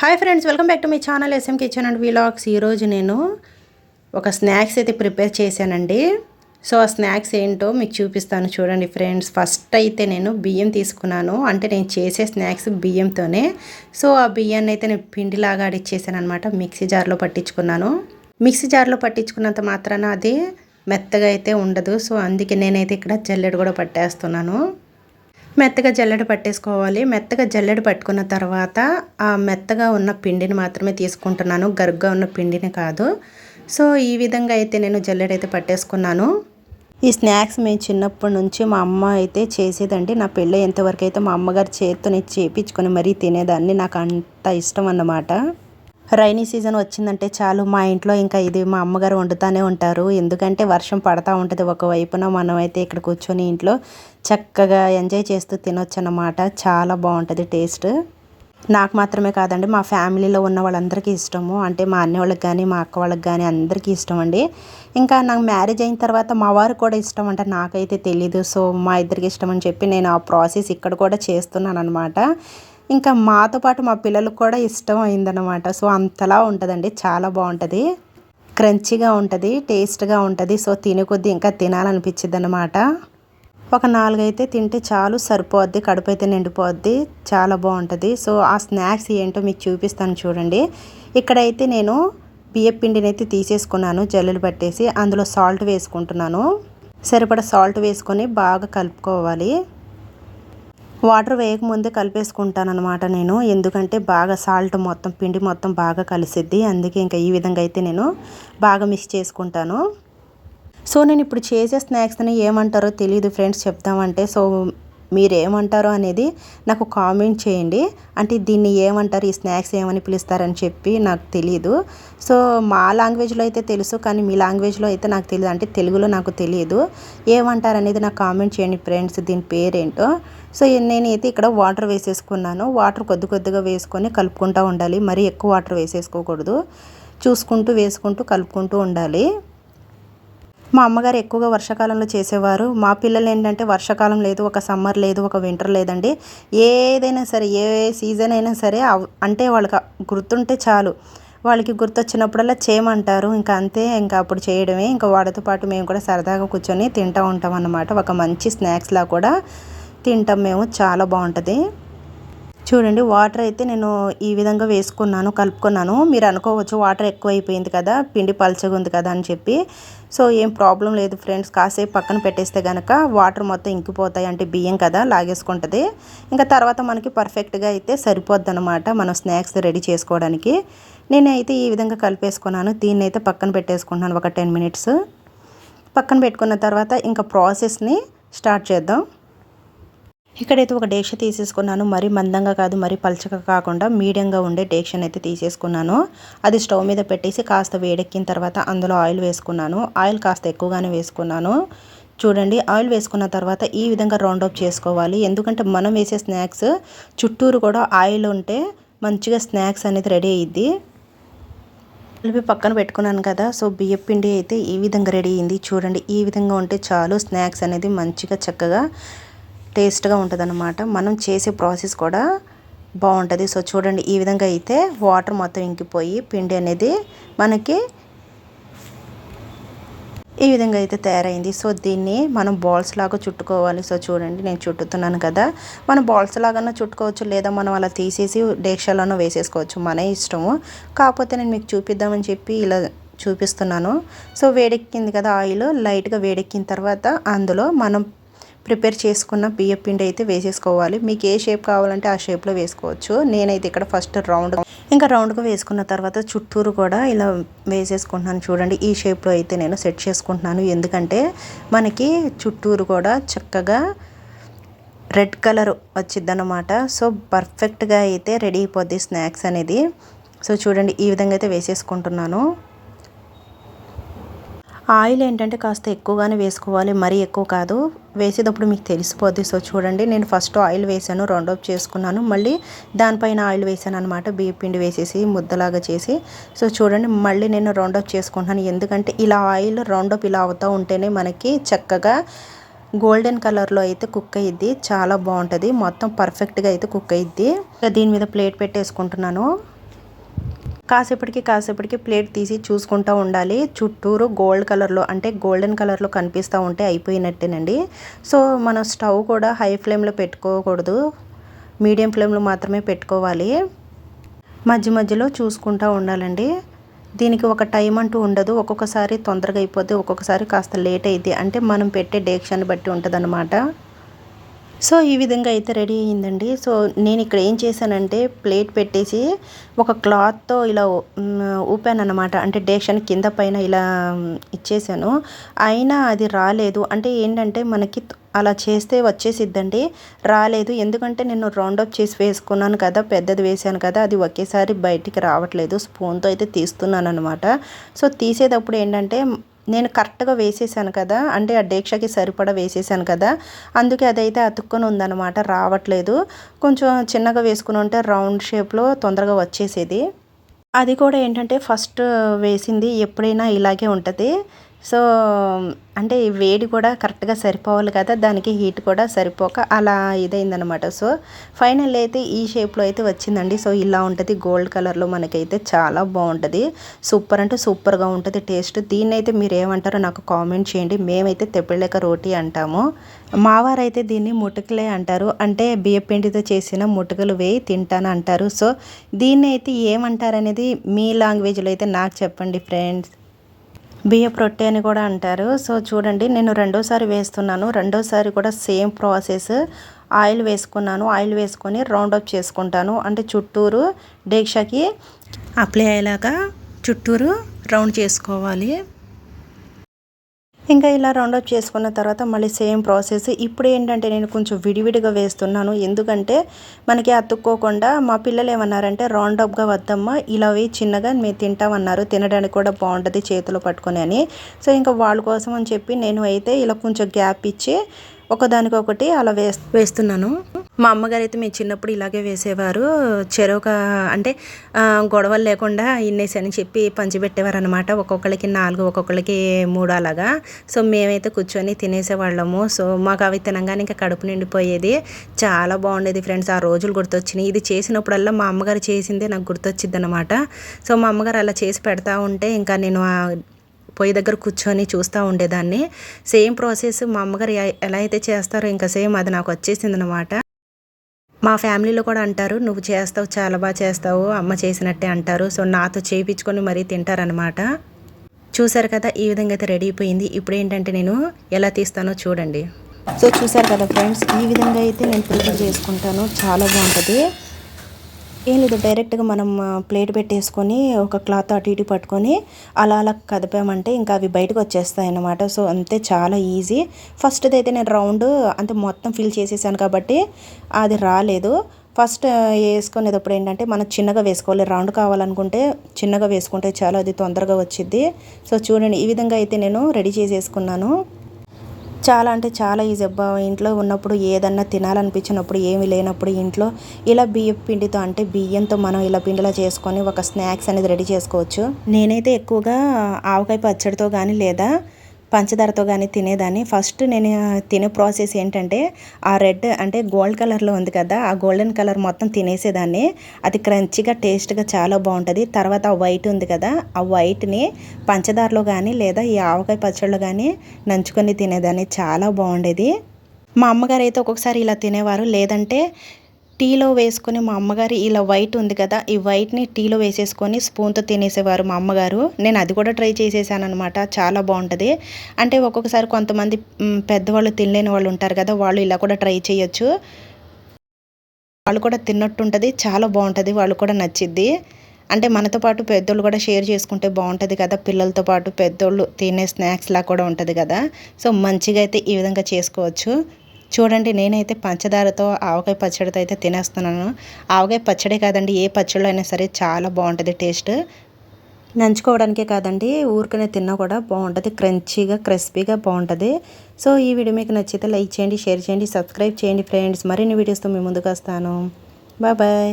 Hi friends welcome back to me channel SM kitchen and vlogs ఈరోజు నేను ఒక snacks అయితే ప్రిపేర్ చేశానండి. సో ఆ స్నాక్స్ ఏంటో మీకు చూపిస్తాను చూడండి ఫ్రెండ్స్ ఫస్ట్ అయితే నేను బియ్యం తీసుకున్నాను. అంటే నేను చేసే స్నాక్స్ బియ్యంతోనే. సో ఆ బియ్యాన్ని అయితే నేను పిండిలాగా అడిచ్చేసాను అనమాట మిక్సీ జార్లో పట్టించుకున్నాను. మిక్సీ జార్లో పట్టించుకున్నంత మాత్రాన అది మెత్తగా అయితే ఉండదు. సో అందుకే నేనైతే ఇక్కడ జల్లెడు కూడా పట్టేస్తున్నాను. మెత్తగా జల్లెడ పట్టేసుకోవాలి. మెత్తగా జల్లెడ పట్టుకున్న తర్వాత ఆ మెత్తగా ఉన్న పిండిని మాత్రమే తీసుకుంటున్నాను. గరుగ్గా ఉన్న పిండిని కాదు. సో ఈ విధంగా అయితే నేను జల్లెడ అయితే పట్టేసుకున్నాను. ఈ స్నాక్స్ మేము చిన్నప్పటి నుంచి మా అమ్మ అయితే చేసేదండి. నా పెళ్ళి ఎంతవరకు అయితే మా అమ్మగారు చేతితో నేను చేపించుకొని మరీ తినేదాన్ని. నాకు అంత ఇష్టం అన్నమాట. రైనీ సీజన్ వచ్చిందంటే చాలు మా ఇంట్లో ఇంకా ఇది మా అమ్మగారు వండుతూనే ఉంటారు. ఎందుకంటే వర్షం పడతా ఉంటుంది ఒకవైపున మనమైతే ఇక్కడ కూర్చొని ఇంట్లో చక్కగా ఎంజాయ్ చేస్తూ తినొచ్చు అన్నమాట చాలా బాగుంటుంది టేస్ట్. నాకు మాత్రమే కాదండి మా ఫ్యామిలీలో ఉన్న వాళ్ళందరికీ ఇష్టము. అంటే మా అన్న వాళ్ళకి కానీ మా అక్క వాళ్ళకి కానీ అందరికీ ఇష్టం అండి. ఇంకా నాకు మ్యారేజ్ అయిన తర్వాత మా వారు కూడా ఇష్టం అంటే నాకైతే తెలీదు. సో మా ఇద్దరికి ఇష్టం అని చెప్పి నేను ఆ ప్రాసెస్ ఇక్కడ కూడా చేస్తున్నాను అనమాట ఇంకా మాతో పాటు మా పిల్లలకు కూడా ఇష్టం అయిందనమాట సో అంతలా ఉంటుందండి. చాలా బాగుంటుంది. క్రంచిగా ఉంటుంది టేస్ట్గా ఉంటుంది. సో తినే కొద్దీ ఇంకా తినాలనిపించింది అనమాట ఒక నాలుగైతే తింటే చాలు సరిపోద్ది కడుపు అయితే నిండిపోద్ది. చాలా బాగుంటుంది. సో ఆ స్నాక్స్ ఏంటో మీకు చూపిస్తాను చూడండి. ఇక్కడైతే నేను బియ్య పిండిని అయితే తీసేసుకున్నాను జల్లులు పట్టేసి. అందులో సాల్ట్ వేసుకుంటున్నాను. సరిపడ సాల్ట్ వేసుకొని బాగా కలుపుకోవాలి. వాటర్ వేయకముందే కలిపేసుకుంటాను అనమాట నేను. ఎందుకంటే బాగా సాల్ట్ మొత్తం పిండి మొత్తం బాగా కలిసిద్ది. అందుకే ఇంకా ఈ విధంగా అయితే నేను బాగా మిక్స్ చేసుకుంటాను. సో నేను ఇప్పుడు చేసే స్నాక్స్ని ఏమంటారో తెలియదు ఫ్రెండ్స్ చెప్తామంటే సో మీరు అనేది నాకు కామెంట్ చేయండి. అంటే దీన్ని ఏమంటారు? ఈ స్నాక్స్ ఏమని పిలుస్తారని చెప్పి నాకు తెలియదు సో మా లాంగ్వేజ్లో అయితే తెలుసు కానీ మీ లాంగ్వేజ్లో అయితే నాకు తెలియదు అంటే తెలుగులో నాకు తెలియదు ఏమంటారు అనేది నాకు కామెంట్ చేయండి ఫ్రెండ్స్. దీని పేరేంటో? సో నేనైతే ఇక్కడ వాటర్ వేసేసుకున్నాను. వాటర్ కొద్ది కొద్దిగా వేసుకొని కలుపుకుంటూ ఉండాలి. మరీ ఎక్కువ వాటర్ వేసేసుకోకూడదు. చూసుకుంటూ వేసుకుంటూ కలుపుకుంటూ ఉండాలి. మా అమ్మగారు ఎక్కువగా వర్షాకాలంలో చేసేవారు. మా పిల్లలు ఏంటంటే వర్షాకాలం లేదు ఒక సమ్మర్ లేదు ఒక వింటర్ లేదండి. ఏదైనా సరే ఏ సీజన్ అయినా సరే అంటే వాళ్ళకి గుర్తుంటే చాలు. వాళ్ళకి గుర్తొచ్చినప్పుడల్లా చేయమంటారు. ఇంకా అంతే ఇంకా అప్పుడు చేయడమే. ఇంకా వాడితో పాటు మేము కూడా సరదాగా కూర్చొని తింటూ ఉంటాం అన్నమాట. ఒక మంచి స్నాక్స్లా కూడా తింటాం మేము. చాలా బాగుంటుంది. చూడండి వాటర్ అయితే నేను ఈ విధంగా వేసుకున్నాను కలుపుకున్నాను. మీరు అనుకోవచ్చు వాటర్ ఎక్కువ అయిపోయింది కదా పిండి పల్చగా ఉంది కదా అని చెప్పి. సో ఏం ప్రాబ్లం లేదు ఫ్రెండ్స్ కాసేపు పక్కన పెట్టేస్తే కనుక వాటర్ మొత్తం ఇంకిపోతాయి అంటే బియ్యం కదా లాగేసుకుంటుంది. ఇంకా తర్వాత మనకి పర్ఫెక్ట్గా అయితే సరిపోద్ది అనమాట మనం స్నాక్స్ రెడీ చేసుకోవడానికి. నేనైతే ఈ విధంగా కలిపేసుకున్నాను దీన్ని అయితే పక్కన పెట్టేసుకుంటున్నాను ఒక టెన్ మినిట్స్. పక్కన పెట్టుకున్న తర్వాత ఇంకా ప్రాసెస్ని స్టార్ట్ చేద్దాం. ఇక్కడైతే ఒక డేక్ష తీసేసుకున్నాను. మరీ మందంగా కాదు మరీ పలచగా కాకుండా మీడియంగా ఉండే డేక్షను అయితే తీసేసుకున్నాను. అది స్టవ్ మీద పెట్టేసి కాస్త వేడెక్కిన తర్వాత అందులో ఆయిల్ వేసుకున్నాను. ఆయిల్ కాస్త ఎక్కువగానే వేసుకున్నాను. చూడండి ఆయిల్ వేసుకున్న తర్వాత ఈ విధంగా రౌండ్ అప్ చేసుకోవాలి. ఎందుకంటే మనం వేసే స్నాక్స్ చుట్టూరు కూడా ఆయిల్ ఉంటే మంచిగా స్నాక్స్ అనేది రెడీ అయ్యిద్ది కలిపి పక్కన పెట్టుకున్నాను కదా సో బియ్యం పిండి అయితే ఈ విధంగా రెడీ అయింది. చూడండి ఈ విధంగా ఉంటే చాలు స్నాక్స్ అనేది మంచిగా చక్కగా టేస్ట్గా ఉంటుంది అనమాట మనం చేసే ప్రాసెస్ కూడా బాగుంటుంది సో చూడండి ఈ విధంగా అయితే వాటర్ మొత్తం ఇంకిపోయి పిండి అనేది మనకి ఈ విధంగా అయితే తయారైంది. సో దీన్ని మనం బాల్స్ లాగా చుట్టుకోవాలి. సో చూడండి నేను చుట్టుతున్నాను కదా. మనం బాల్స్ లాగా చుట్టుకోవచ్చు లేదా మనం అలా తీసేసి డేక్షాలోనూ వేసేసుకోవచ్చు మన ఇష్టము. కాకపోతే నేను మీకు చూపిద్దామని చెప్పి ఇలా చూపిస్తున్నాను. సో వేడెక్కింది కదా ఆయిల్. లైట్గా వేడెక్కిన తర్వాత అందులో మనం ప్రిపేర్ చేసుకున్న బియ్య పిండి అయితే వేసేసుకోవాలి. మీకు ఏ షేప్ కావాలంటే ఆ షేప్లో వేసుకోవచ్చు. నేనైతే ఇక్కడ ఫస్ట్ రౌండ్ ఇంకా రౌండ్గా వేసుకున్న తర్వాత చుట్టూరు కూడా ఇలా వేసేసుకుంటున్నాను చూడండి. ఈ షేప్లో అయితే నేను సెట్ చేసుకుంటున్నాను. ఎందుకంటే మనకి చుట్టూరు కూడా చక్కగా రెడ్ కలర్ వచ్చిద్దనమాట సో పర్ఫెక్ట్గా అయితే రెడీ అయిపోద్ది స్నాక్స్ అనేది. సో చూడండి ఈ విధంగా అయితే వేసేసుకుంటున్నాను. ఆయిల్ ఏంటంటే కాస్త ఎక్కువగానే వేసుకోవాలి. మరీ ఎక్కువ కాదు. వేసేటప్పుడు మీకు తెలిసిపోద్ది. సో చూడండి. నేను ఫస్ట్ ఆయిల్ వేసాను. రౌండప్ చేసుకున్నాను. మళ్ళీ దానిపైన ఆయిల్ వేసాను అనమాట బియ్య పిండి వేసేసి ముద్దలాగా చేసి. సో చూడండి. మళ్ళీ నేను రౌండప్ చేసుకుంటున్నాను. ఎందుకంటే ఇలా ఆయిల్ రౌండప్ ఇలా అవుతూ ఉంటేనే మనకి చక్కగా గోల్డెన్ కలర్లో అయితే కుక్ అయ్యిద్ది చాలా బాగుంటుంది. మొత్తం పర్ఫెక్ట్గా అయితే కుక్ అయ్యిద్ది దీని మీద ప్లేట్ పెట్టేసుకుంటున్నాను. కాసేపటికి కాసేపటికి ప్లేట్ తీసి చూసుకుంటూ ఉండాలి. చుట్టూరు గోల్డ్ కలర్లో అంటే గోల్డెన్ కలర్లో కనిపిస్తూ ఉంటే అయిపోయినట్టేనండి. సో మనం స్టవ్ కూడా హై ఫ్లేమ్లో పెట్టుకోకూడదు. మీడియం ఫ్లేమ్లో మాత్రమే పెట్టుకోవాలి. మధ్య మధ్యలో చూసుకుంటూ ఉండాలండి. దీనికి ఒక టైం అంటూ ఉండదు. ఒక్కొక్కసారి తొందరగా అయిపోతే ఒక్కొక్కసారి కాస్త లేట్ అయింది అంటే మనం పెట్టే డేక్షాన్ని బట్టి ఉంటుంది సో ఈ విధంగా అయితే రెడీ అయ్యిందండి. సో నేను ఇక్కడ ఏం చేశానంటే ప్లేట్ పెట్టేసి ఒక క్లాత్తో ఇలా ఊపాను అనమాట అంటే డేక్షన్ కింద పైన ఇలా ఇచ్చేసాను. అయినా అది రాలేదు. అంటే ఏంటంటే మనకి అలా చేస్తే వచ్చేసిద్దండి. రాలేదు. ఎందుకంటే నేను రౌండప్ చేసి వేసుకున్నాను కదా పెద్దది వేసాను కదా అది ఒకేసారి బయటికి రావట్లేదు. స్పూన్తో అయితే తీస్తున్నాను అనమాట సో తీసేటప్పుడు ఏంటంటే నేను కరెక్ట్గా వేసేసాను కదా అంటే ఆ డేక్షకి సరిపడా వేసేసాను కదా అందుకే అదైతే అతుక్కొని ఉందన్నమాట రావట్లేదు. కొంచెం చిన్నగా వేసుకుని ఉంటే రౌండ్ షేప్లో తొందరగా వచ్చేసేది. అది కూడా ఏంటంటే ఫస్ట్ వేసింది ఎప్పుడైనా ఇలాగే ఉంటుంది. సో అంటే వేడి కూడా కరెక్ట్గా సరిపోవాలి కదా దానికి హీట్ కూడా సరిపోక అలా ఇదైందనమాట సో ఫైనల్ అయితే ఈ షేప్లో అయితే వచ్చిందండి. సో ఇలా ఉంటుంది. గోల్డ్ కలర్లో మనకైతే చాలా బాగుంటుంది. సూపర్ అంటే సూపర్గా ఉంటుంది టేస్ట్. దీన్ని అయితే మీరు ఏమంటారో నాకు కామెంట్ చేయండి. మేమైతే తెప్పిళ్ళక రోటీ అంటాము. మావారైతే దీన్ని ముటుకలే అంటారు. అంటే బియ్యపిండితో చేసిన ముటుకలు వేయి తింటాను అంటారు. సో దీన్ని అయితే ఏమంటారు అనేది మీ లాంగ్వేజ్లో అయితే నాకు చెప్పండి ఫ్రెండ్స్. బియ్యపు రొట్టె అని కూడా అంటారు. సో చూడండి నేను రెండోసారి వేస్తున్నాను. రెండోసారి కూడా సేమ్ ప్రాసెస్. ఆయిల్ వేసుకున్నాను. ఆయిల్ వేసుకొని రౌండ్ అప్ చేసుకుంటాను. అంటే చుట్టూరు డేక్షాకి అప్లై అయ్యేలాగా చుట్టూరు రౌండ్ చేసుకోవాలి. ఇంకా ఇలా రౌండప్ చేసుకున్న తర్వాత మళ్ళీ సేమ్ ప్రాసెస్ ఇప్పుడు ఏంటంటే నేను కొంచెం విడివిడిగా వేస్తున్నాను. ఎందుకంటే మనకి అతుక్కోకుండా మా పిల్లలు ఏమన్నారంటే రౌండప్గా వద్దమ్మా ఇలా వేయి చిన్నగా మేము తింటామన్నారు. తినడానికి కూడా బాగుంటుంది చేతిలో పట్టుకొని అని. సో ఇంకా వాళ్ళ కోసం అని చెప్పి నేను అయితే ఇలా కొంచెం గ్యాప్ ఇచ్చి ఒకదానికొకటి అలా వేస్ వేస్తున్నాను. మా అమ్మగారు అయితే మేము చిన్నప్పుడు ఇలాగే వేసేవారు. చెరొక అంటే గొడవలు లేకుండా ఇన్నేసి అని చెప్పి పంచిపెట్టేవారు అనమాట ఒక్కొక్కరికి నాలుగు ఒక్కొక్కరికి మూడు అలాగా. సో మేమైతే కూర్చొని తినేసేవాళ్ళము. సో మాకు అవి తినగానే ఇంకా కడుపు నిండిపోయేది. చాలా బాగుండేది ఫ్రెండ్స్. ఆ రోజులు గుర్తొచ్చినాయి. ఇది చేసినప్పుడల్లా మా అమ్మగారు చేసిందే నాకు గుర్తొచ్చింది అనమాట సో మా అమ్మగారు అలా చేసి పెడతా ఉంటే ఇంకా నేను పొయ్యి దగ్గర కూర్చొని చూస్తూ ఉండేదాన్ని. సేమ్ ప్రాసెస్ మా అమ్మగారు ఎలా అయితే చేస్తారో ఇంకా సేమ్ అది నాకు వచ్చేసింది అనమాట మా ఫ్యామిలీలో కూడా అంటారు నువ్వు చేస్తావు చాలా బాగా చేస్తావు అమ్మ చేసినట్టే అంటారు. సో నాతో చేయించుకొని మరీ తింటారనమాట చూసారు కదా ఈ విధంగా అయితే రెడీ అయిపోయింది. ఇప్పుడు ఏంటంటే నేను ఎలా తీస్తానో చూడండి. సో చూసారు కదా ఫ్రెండ్స్ ఈ విధంగా అయితే నేను ప్రిపేర్ చేసుకుంటాను. చాలా బాగుంటుంది. ఏం లేదు డైరెక్ట్గా మనం ప్లేట్ పెట్టేసుకొని ఒక క్లాత్ అటు ఇటు పట్టుకొని అలా అలా కదిపామంటే ఇంకా అవి బయటకు వచ్చేస్తాయి అన్నమాట సో అంతే చాలా ఈజీ. ఫస్ట్ది అయితే నేను రౌండ్ అంతే మొత్తం ఫిల్ చేసేసాను కాబట్టి అది రాలేదు. ఫస్ట్ వేసుకునేటప్పుడు ఏంటంటే మనం చిన్నగా వేసుకోవాలి. రౌండ్ కావాలనుకుంటే చిన్నగా వేసుకుంటే చాలా అది తొందరగా వచ్చిద్ది. సో చూడండి ఈ విధంగా అయితే నేను రెడీ చేసేసుకున్నాను. చాలా అంటే చాలా ఈజీ అబ్బా ఇంట్లో ఉన్నప్పుడు ఏదన్నా తినాలనిపించినప్పుడు ఏమి లేనప్పుడు ఇంట్లో ఇలా బియ్యం పిండితో అంటే బియ్యంతో మనం ఇలా పిండిలా చేసుకొని ఒక స్నాక్స్ అనేది రెడీ చేసుకోవచ్చు. నేనైతే ఎక్కువగా ఆవకాయ పచ్చడితో కానీ లేదా పంచదారతో కానీ తినేదాన్ని. ఫస్ట్ నేను తినే ప్రాసెస్ ఏంటంటే ఆ రెడ్ అంటే గోల్డ్ కలర్లో ఉంది కదా ఆ గోల్డెన్ కలర్ మొత్తం తినేసేదాన్ని. అది క్రంచిగా టేస్ట్గా చాలా బాగుంటుంది. తర్వాత ఆ వైట్ ఉంది కదా ఆ వైట్ని పంచదారలో కానీ లేదా ఈ ఆవకాయ పచ్చళ్ళు కానీ నంచుకొని తినేదాన్ని. చాలా బాగుండేది. మా అమ్మగారు అయితే ఒక్కొక్కసారి ఇలా తినేవారు. లేదంటే టీలో వేసుకొని మా అమ్మగారు ఇలా వైట్ ఉంది కదా ఈ వైట్ని టీలో వేసేసుకొని స్పూన్తో తినేసేవారు మా అమ్మగారు. నేను అది కూడా ట్రై చేసేసాను అనమాట చాలా బాగుంటుంది. అంటే ఒక్కొక్కసారి కొంతమంది పెద్దవాళ్ళు తినలేని వాళ్ళు ఉంటారు కదా వాళ్ళు ఇలా కూడా ట్రై చేయొచ్చు. వాళ్ళు కూడా తిన్నట్టు ఉంటుంది చాలా బాగుంటుంది. వాళ్ళు కూడా నచ్చిద్ది. అంటే మనతో పాటు పెద్దోళ్ళు కూడా షేర్ చేసుకుంటే బాగుంటుంది కదా పిల్లలతో పాటు పెద్దోళ్ళు తినే స్నాక్స్ లా కూడా ఉంటుంది కదా. సో మంచిగా అయితే ఈ విధంగా చేసుకోవచ్చు. చూడండి నేనైతే పంచదారతో ఆవకాయ పచ్చడితో అయితే తినేస్తున్నాను. ఆవకాయ పచ్చడే కాదండి ఏ పచ్చడిలో అయినా సరే చాలా బాగుంటుంది టేస్ట్. నంచుకోవడానికే కాదండి ఊరికనే తిన్నా కూడా బాగుంటుంది క్రంచీగా క్రిస్పీగా బాగుంటుంది. సో ఈ వీడియో మీకు నచ్చితే లైక్ చేయండి షేర్ చేయండి సబ్స్క్రైబ్ చేయండి ఫ్రెండ్స్. మరిన్ని వీడియోస్తో మీ ముందుకు వస్తాను. బాయ్.